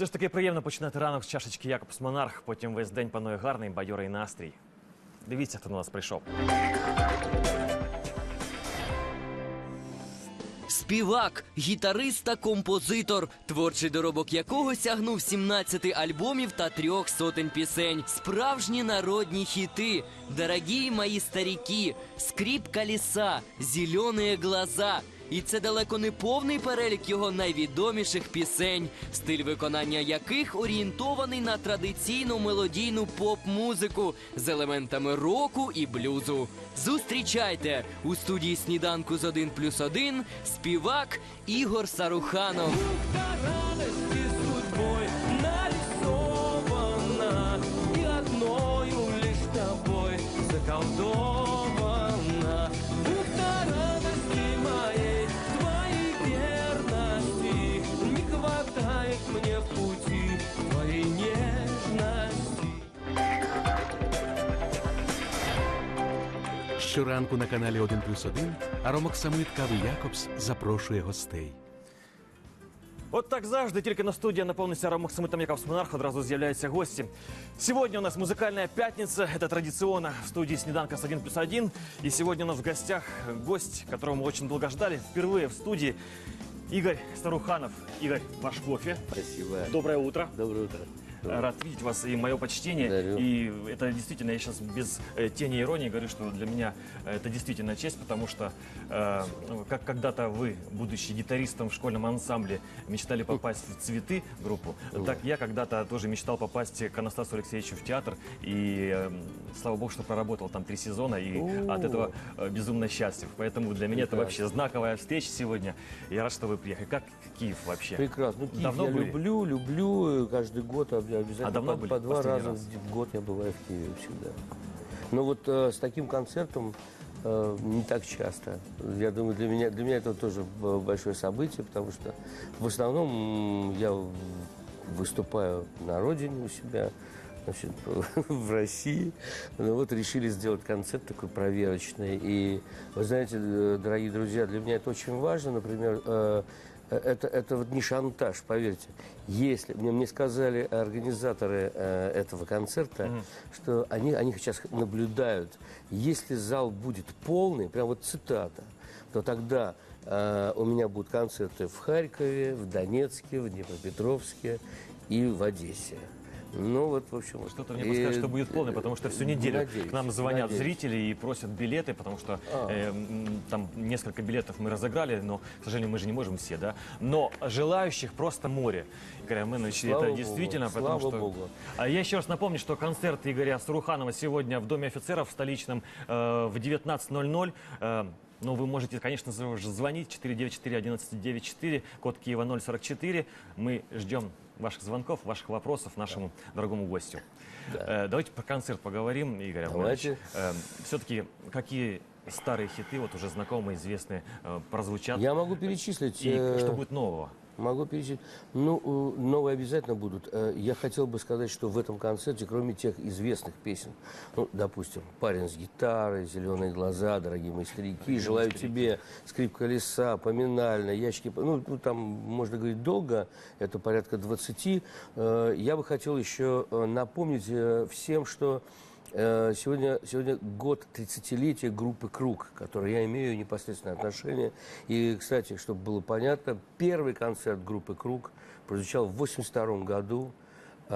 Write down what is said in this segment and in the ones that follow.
Все ж таки приємно починати ранок з чашечки Якобс Монарх, потім весь день панує гарний бадьорий настрій. Дивіться, хто до нас прийшов. Співак, гітарист та композитор, творчий доробок якого сягнув 17 альбомів та трьох сотень пісень. Справжні народні хіти, дорогі мої старіки, скрипка ліса, зеленые глаза. І це далеко не повний перелік його найвідоміших пісень, стиль виконання яких орієнтований на традиційну мелодійну поп-музику з елементами року і блюзу. Зустрічайте у студії сніданку з 1 плюс 1 співак Ігор Саруханов. Щоранку на каналі 1 плюс 1 Аромок Самит Кави Якобс запрошує гостей. От так завжди, тільки на студії наповниться аромок самитом Якобс Монарх, одразу з'являються гості. Сегодня у нас музыкальная пятница, это традиционно в студии «Снеданка с 1 плюс 1». И сегодня у нас в гостях гость, которого мы очень долго ждали, впервые в студии, Игорь Старуханов. Игорь, ваш кофе. Спасибо. Доброе утро. Доброе утро. Рад видеть вас и мое почтение. Дарю. И это действительно, я сейчас без э, тени иронии говорю, что для меня э, это действительно честь, потому что э, ну, как когда-то вы, будучи гитаристом в школьном ансамбле, мечтали попасть в «Цветы» группу, так я когда-то тоже мечтал попасть к Анастасу Алексеевичу в театр. И э, слава богу, что проработал там три сезона, и от этого э, безумно счастлив. Поэтому для меня это вообще знаковая встреча сегодня. Я рад, что вы приехали. Как Киев вообще? Прекрасно. Ну, Киев Давно я были? люблю, люблю. э, Каждый год об- обязательно А давно по, были по два раза раз? в год я бываю в Киеве всегда. Но вот э, с таким концертом э, не так часто. Я думаю, для меня, для меня это тоже большое событие, потому что в основном я выступаю на родине у себя, значит, в России. Ну вот решили сделать концерт такой проверочный. И вы знаете, э, дорогие друзья, для меня это очень важно. Например, э, это, это вот не шантаж, поверьте. Если мне, мне сказали организаторы э, этого концерта, что они, они сейчас наблюдают, если зал будет полный, прям вот цитата, то тогда э, у меня будут концерты в Харькове, в Донецке, в Днепропетровске и в Одессе. Ну вот, в общем, Что-то мне подсказывает, что будет полный, потому что всю неделю Надеюсь, к нам звонят надеюсь. зрители и просят билеты, потому что А. э, там несколько билетов мы разыграли, но, к сожалению, мы же не можем все, да. Но желающих просто море. Игорь Аменович, это Богу, действительно, слава потому что... Богу. А я еще раз напомню, что концерт Игоря Саруханова сегодня в Доме офицеров в столичном э, в 19.00. Э, ну, вы можете, конечно, зв- звонить 494-1194, код Киева 044. Мы ждем ваших звонков, ваших вопросов нашему дорогому гостю. Э, давайте про концерт поговорим, Игорь Давайте. Все-таки какие старые хиты, вот уже знакомые, известные, э, прозвучат? Я могу перечислить. И э, что будет нового? Могу перечислить. Ну, э, новые обязательно будут. Э, Я хотел бы сказать, что в этом концерте, кроме тех известных песен, ну, допустим, «Парень с гитарой», «Зеленые глаза», «Дорогие мои старики», «Желаю тебе», «Скрипка леса», «Поминальная», «Ящики», ну, там можно говорить долго, это порядка 20. Э, Я бы хотел еще напомнить всем, что Сегодня, сегодня год 30-летия группы «Круг», к которой я имею непосредственное отношение. И, кстати, чтобы было понятно, первый концерт группы «Круг» прозвучал в 82 году э,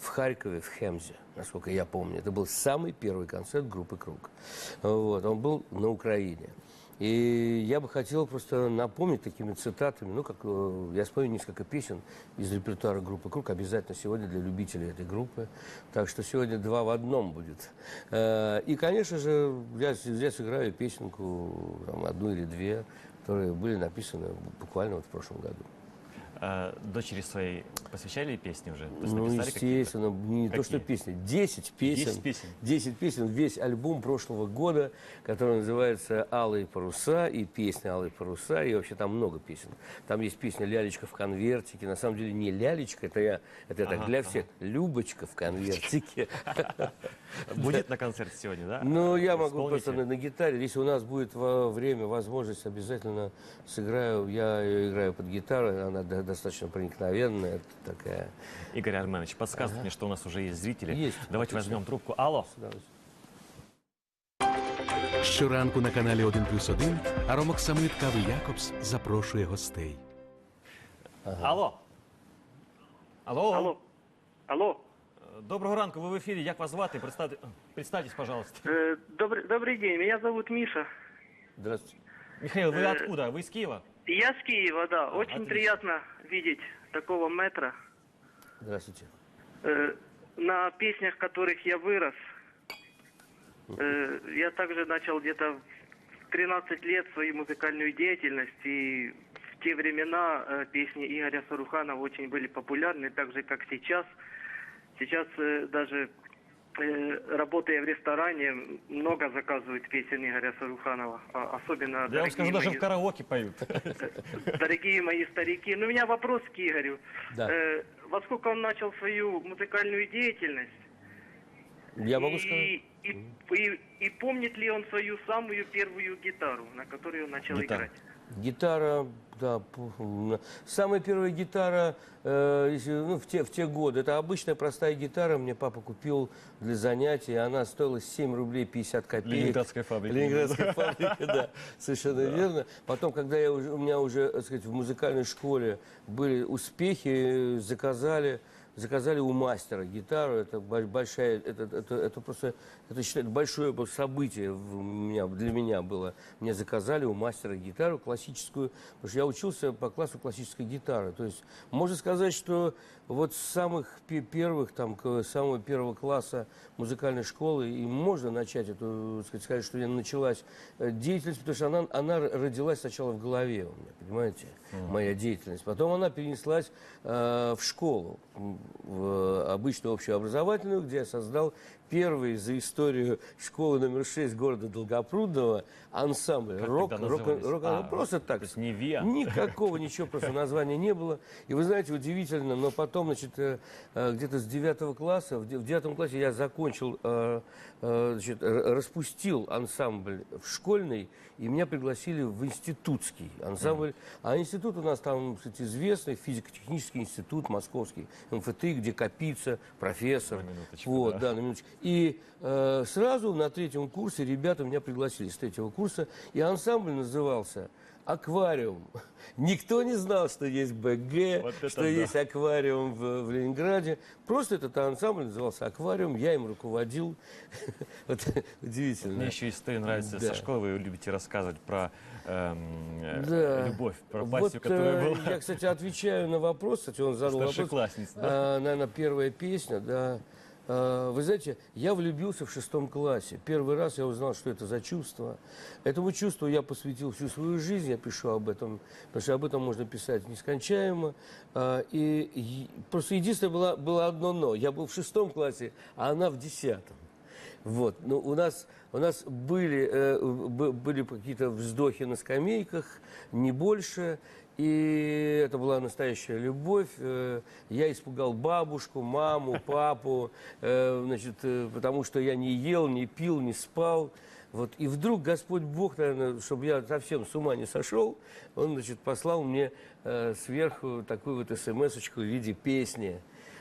в Харькове, в Хемзе, насколько я помню. Это был самый первый концерт группы «Круг». Вот, он был на Украине. И я бы хотел просто напомнить такими цитатами, ну, как э, я спою несколько песен из репертуара группы «Круг», обязательно сегодня для любителей этой группы. Так что сегодня два в одном будет. Э, И, конечно же, я, я сыграю песенку, там, одну или две, которые были написаны буквально вот в прошлом году. Э, дочери своей посвящали песни уже? То есть Ну, естественно, не то, что Какие? песни, 10 песен. 10 песен. 10 песен, весь альбом прошлого года, который называется «Алые паруса» и песня «Алые паруса», и вообще там много песен. Там есть песня «Лялечка в конвертике», на самом деле не «Лялечка», это я, это я так для всех, «Любочка в конвертике». Будет на концерте сегодня, да? Ну, я могу просто на, гитаре. Если у нас будет время, возможность, обязательно сыграю. Я играю под гитару, она достаточно проникновенная, такая. Игорь Арменович, подсказывает мне, что у нас уже есть зрители. Есть. Давайте Отлично. возьмем трубку. Алло. с удовольствием. Щоранку на каналі 1 плюс 1 Аромок Самит Кави Якобс запрошує гостей. Алло. Алло. Алло. Алло. Доброго ранку, ви в ефірі. Як вас звати? Представте... Представтесь, пожалуйста. Э, добрый, добрый день, меня зовут Миша. Здравствуйте. Михаил, вы откуда? Вы из Киева? Я с Киева, да. Очень отлично. приятно видеть такого метра. Здравствуйте. Э, на песнях, которых я вырос. Э, я также начал где-то в 13 лет свою музыкальную деятельность. И в те времена э, песни Игоря Саруханова очень были популярны, так же, как сейчас. Сейчас э, даже работая в ресторане, много заказывают песен Игоря Саруханова. А- особенно я вам скажу, дорогие даже мои- в караоке поют. Дорогие мои старики, ну, у меня вопрос к Игорю. Да. Э, во сколько он начал свою музыкальную деятельность? Я могу и, сказать? И, и- и помнит ли он свою самую первую гитару, на которой он начал Гитару. играть? Гитара, да, самая первая гитара э, ну, в, те, в те годы, это обычная простая гитара, мне папа купил для занятий, она стоила 7 рублей 50 копеек. Ленинградская фабрика. Ленинградская фабрика, да, совершенно верно. Потом, когда я уже, у меня уже, так сказать, в музыкальной школе были успехи, заказали, заказали у мастера гитару, это бо- большая, это, это, это просто, это считаю, большое событие в меня, для меня было. Мне заказали у мастера гитару классическую, потому что я учился по классу классической гитары. То есть можно сказать, что вот с самых пе- первых, там, самого первого класса музыкальной школы и можно начать эту, сказать, сказать, что я началась э, деятельность, потому что она, она родилась сначала в голове у меня, понимаете, моя деятельность. Потом она перенеслась э, в школу, в обычную общеобразовательную, где я создал первый за историю школы номер 6 города Долгопрудного ансамбль. Как рок, рок, назывались? рок- А, просто так. то есть не ВИА? Никакого ничего просто названия не было. И вы знаете, удивительно, но потом, значит, э, э, где-то с девятого класса, в де- в девятом классе я закончил, э, э, значит, распустил ансамбль в школьный, и меня пригласили в институтский ансамбль. А институт у нас там, кстати, известный, физико-технический институт московский, МФТИ, где Капица, профессор. На минуточку, вот, да. да, на минуточку. И э, сразу на третьем курсе ребята меня пригласили с третьего курса, и ансамбль назывался «Аквариум». Никто не знал, что есть БГ, Вот что да. есть аквариум в, в Ленинграде. Просто этот ансамбль назывался «Аквариум», я им руководил. Вот удивительно. Мне еще история нравится Да. со школы. Вы любите рассказывать про эм, э, Да. любовь, про Вот, Басю, которая э, была Я, кстати, отвечаю на вопрос, кстати, он задал вопрос. да? А, наверное, первая песня, да. А, Вы знаете, я влюбился в шестом классе. Первый раз я узнал, что это за чувство. Этому чувству я посвятил всю свою жизнь, я пишу об этом, потому что об этом можно писать нескончаемо. А, И, просто единственное было, было одно «но». Я был в шестом классе, а она в десятом. Вот. Ну, у нас, у нас были, э, были какие-то вздохи на скамейках, не больше. И это была настоящая любовь. Э, Я испугал бабушку, маму, папу, э, значит, э, потому что я не ел, не пил, не спал. Вот. И вдруг Господь Бог, наверное, чтобы я совсем с ума не сошел, Он значит, послал мне э, сверху такую вот смс-очку в виде песни.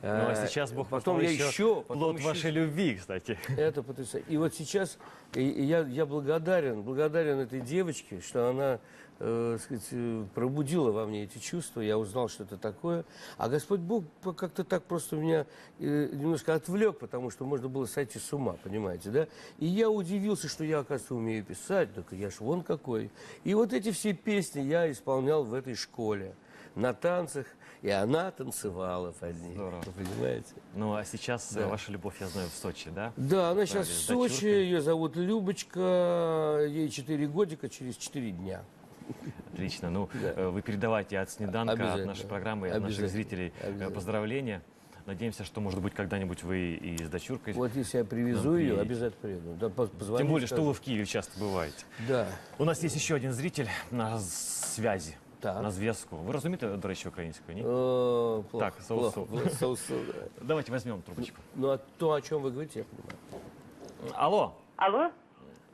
Ну, а сейчас Бог потом я еще еще, потом плод еще вашей любви, кстати. это потрясающе. И вот сейчас я, я благодарен, благодарен этой девочке, что она э, сказать, э, пробудила во мне эти чувства. Я узнал, что это такое. А Господь Бог как-то так просто меня э, немножко отвлек, потому что можно было сойти с ума, понимаете, да? И я удивился, что я, оказывается, умею писать. Так я ж вон какой. И вот эти все песни я исполнял в этой школе на танцах. И она танцевала под них. Здорово. Вы понимаете? Ну, а сейчас э, Да. ваша любовь, я знаю, в Сочи, да? Да, она сейчас в Сочи, ее зовут Любочка, ей 4 годика, через 4 дня. Отлично. Ну, Да. э, вы передавайте от Снеданка, от Обязательно. нашей программы, от наших Обязательно. зрителей э, Обязательно. поздравления. Надеемся, что, может быть, когда-нибудь вы и с дочуркой. Вот если я привезу Нам ее, приедете. обязательно приеду. Да, по- позвоню, Тем более, что скажу. вы в Киеве часто бываете. Да. У нас есть еще один зритель на связи. Так. На зв'язку. Ви розумієте, до речі, українською, ні? Э, плохо, Так, соусу. плохо, плохо, соусу, да. Давайте возьмем трубочку. Ну, а то, о чем вы говорите, я понимаю. Алло, Алло?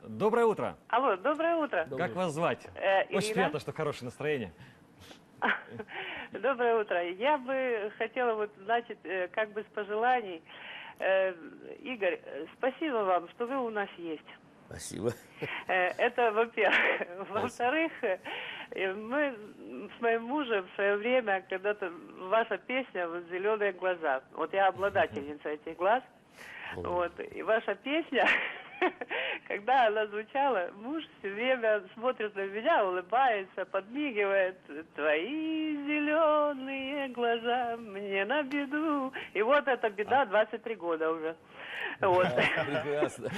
доброе утро. Алло, доброе утро. Доброе. Как вас звать? Э, Очень Ирина. приятно, что хорошее настроение. Доброе утро. Я бы хотела вот, значит, э, как бы с пожеланий. Э, Игорь, спасибо вам, что вы у нас есть. Спасибо. Э, Это во-первых. Во-вторых, мы с моим мужем в свое время, когда-то ваша песня вот «Зеленые глаза». Вот я обладательница этих глаз. Вот. И ваша песня, когда она звучала, муж все время смотрит на меня, улыбается, подмигивает. Твои зеленые глаза мне на беду. И вот эта беда 23 года уже. Вот. Прекрасно.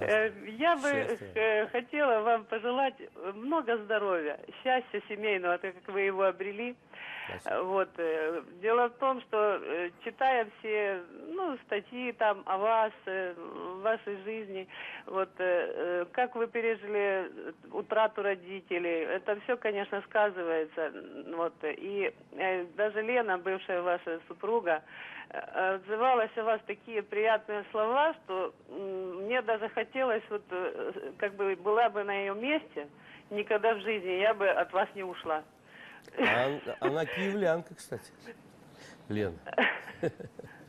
Э, Я бы э, хотела вам пожелать много здоровья, счастья семейного, так как вы его обрели. Спасибо. Вот. э, Дело в том, что читая все ну, статьи там о вас, э, вашей жизни, вот э, э, как вы пережили э, утрату родителей, это все, конечно, сказывается. Вот. И э, даже Лена, бывшая ваша супруга, э, отзывалась о вас такие приятные слова, что м, мне даже хотелось, вот, э, как бы была бы на ее месте, никогда в жизни я бы от вас не ушла. А- Она киевлянка, кстати. Лена.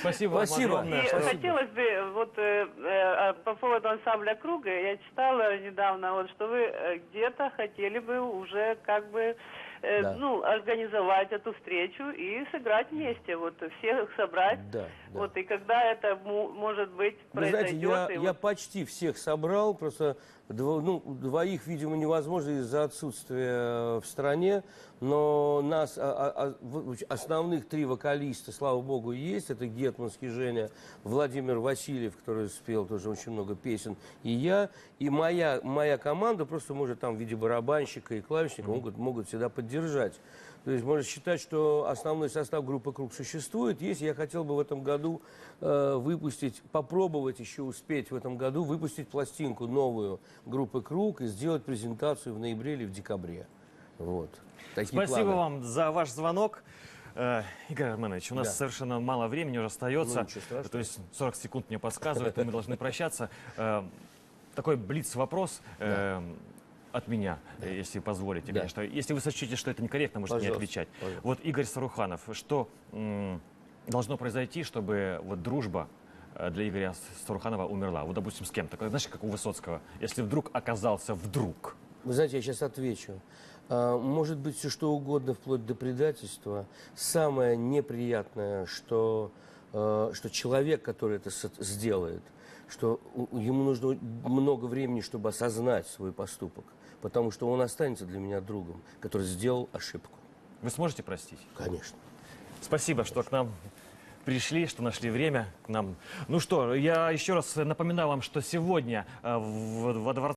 Спасибо, вам Спасибо. огромное. И что- хотелось бы, вот э, э, а, по поводу ансамбля круга, я читала недавно, вот, что вы э, где-то хотели бы уже как бы э, Да. ну, организовать эту встречу и сыграть вместе, вот всех собрать. Да, да. Вот, и когда это может быть Вы знаете, произойдет. я, я вот- почти всех собрал, просто дво- ну, двоих, видимо, невозможно из-за отсутствия в стране, но нас, а- а- а- основных три вокалиста, слава богу, есть. Это Гетманский Женя, Владимир Васильев, который спел тоже очень много песен, и я. И моя, моя команда просто может там в виде барабанщика и клавишника могут, могут всегда поддержать. То есть можно считать, что основной состав группы «Круг» существует. Если я хотел бы в этом году э, выпустить, попробовать еще успеть в этом году выпустить пластинку новую группы «Круг» и сделать презентацию в ноябре или в декабре. Вот. Такие Спасибо планы. вам за ваш звонок. Э, Игорь Арменович, у нас Да. совершенно мало времени уже остается. Ну. То есть 40 секунд мне подсказывает, и мы должны прощаться. Э, Такой блиц-вопрос э, от меня, э, если позволите, Да. конечно. Если вы сочтете, что это некорректно, можете не Пожалуйста, отвечать. пожалуйста. Вот Игорь Саруханов, что должно произойти, чтобы вот дружба э, для Игоря Саруханова умерла? Вот, допустим, с кем-то, знаешь, как у Высоцкого. Если вдруг оказался вдруг Вы знаете, я сейчас отвечу. А, Может быть, все что угодно, вплоть до предательства. Самое неприятное, что, э, что человек, который это сделает, что ему нужно много времени, чтобы осознать свой поступок. Потому что он останется для меня другом, который сделал ошибку. вы сможете простить? Конечно. Спасибо, что к нам пришли, что нашли время к нам. Ну что, я еще раз напоминаю вам, что сегодня э, во дворце